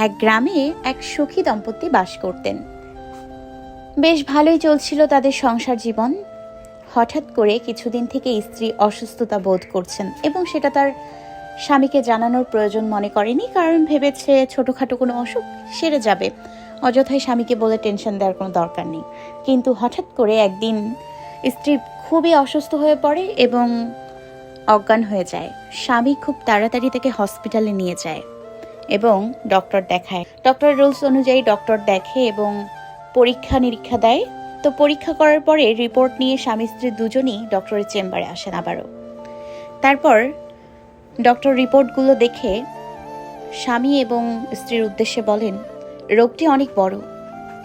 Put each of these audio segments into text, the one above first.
এক গ্রামে এক সুখী দম্পতি বাস করতেন। বেশ ভালোই চলছিল তাদের সংসার জীবন। হঠাৎ করে কিছুদিন থেকে স্ত্রী অসুস্থতা বোধ করছেন এবং সেটা তার স্বামীকে জানানোর প্রয়োজন মনে করেনি, কারণ ভেবেছে ছোটোখাটো কোনো অসুখ সেরে যাবে। অযথায় স্বামীকে বলে টেনশন দেওয়ার কোনো দরকার নেই। কিন্তু হঠাৎ করে একদিন স্ত্রী খুবই অসুস্থ হয়ে পড়ে এবং অজ্ঞান হয়ে যায়। স্বামী খুব তাড়াতাড়ি তাকে হসপিটালে নিয়ে যায়। এবং ডক্টর দেখায়। ডক্টর রুলস অনুযায়ী ডক্টর দেখে এবং পরীক্ষা নিরীক্ষা দেয়। তো পরীক্ষা করার পরে রিপোর্ট নিয়ে স্বামী স্ত্রী দুজনই ডক্টরের চেম্বারে আসেন আবারও। তারপর ডক্টর রিপোর্টগুলো দেখে স্বামী এবং স্ত্রীর উদ্দেশ্যে বলেন, রোগটি অনেক বড়।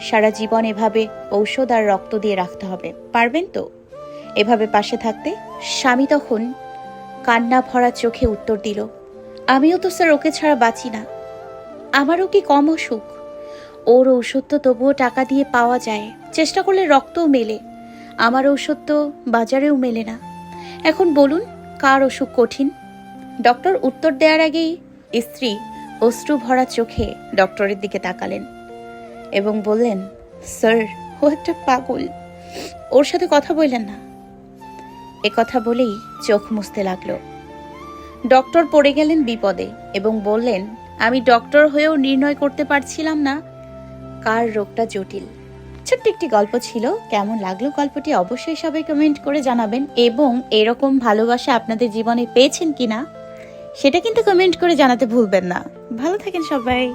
সারা জীবন এভাবে ঔষধ আর রক্ত দিয়ে রাখতে হবে। পারবেন তো? এভাবে পাশে থাকতে? স্বামী তখন কান্না ভরা চোখে উত্তর দিল, আমিও তো স্যার ওকে ছাড়া বাঁচি না। আমারও কি কম অসুখ? ওর ঔষধ তো তবুও টাকা দিয়ে পাওয়া যায়, চেষ্টা করলে রক্তও মেলে। আমার ঔষধ তো বাজারেও মেলে না। এখন বলুন, কার অসুখ কঠিন? ডক্টর উত্তর দেওয়ার আগেই স্ত্রী অশ্রু ভরা চোখে ডক্টরের দিকে তাকালেন এবং বললেন, স্যার, ও একটা পাগল। ওর সাথে কথা বললেন না। এ কথা বলেই চোখ মুছতে লাগল। ডক্টর পড়ে গেলেন বিপদে এবং বললেন আমি ডক্টর হয়েও নির্ণয় করতে পারছিলাম না। কার রোগটা জটিল? ছোট্ট একটি গল্প ছিল, কেমন লাগল গল্পটি অবশ্যই সবাই কমেন্ট করে জানাবেন, এবং এরকম ভালোবাসা আপনাদের জীবনে পেয়েছেন কিনা, সেটা কিন্তু কমেন্ট করে জানাতে ভুলবেন না। ভালো থাকেন সবাই।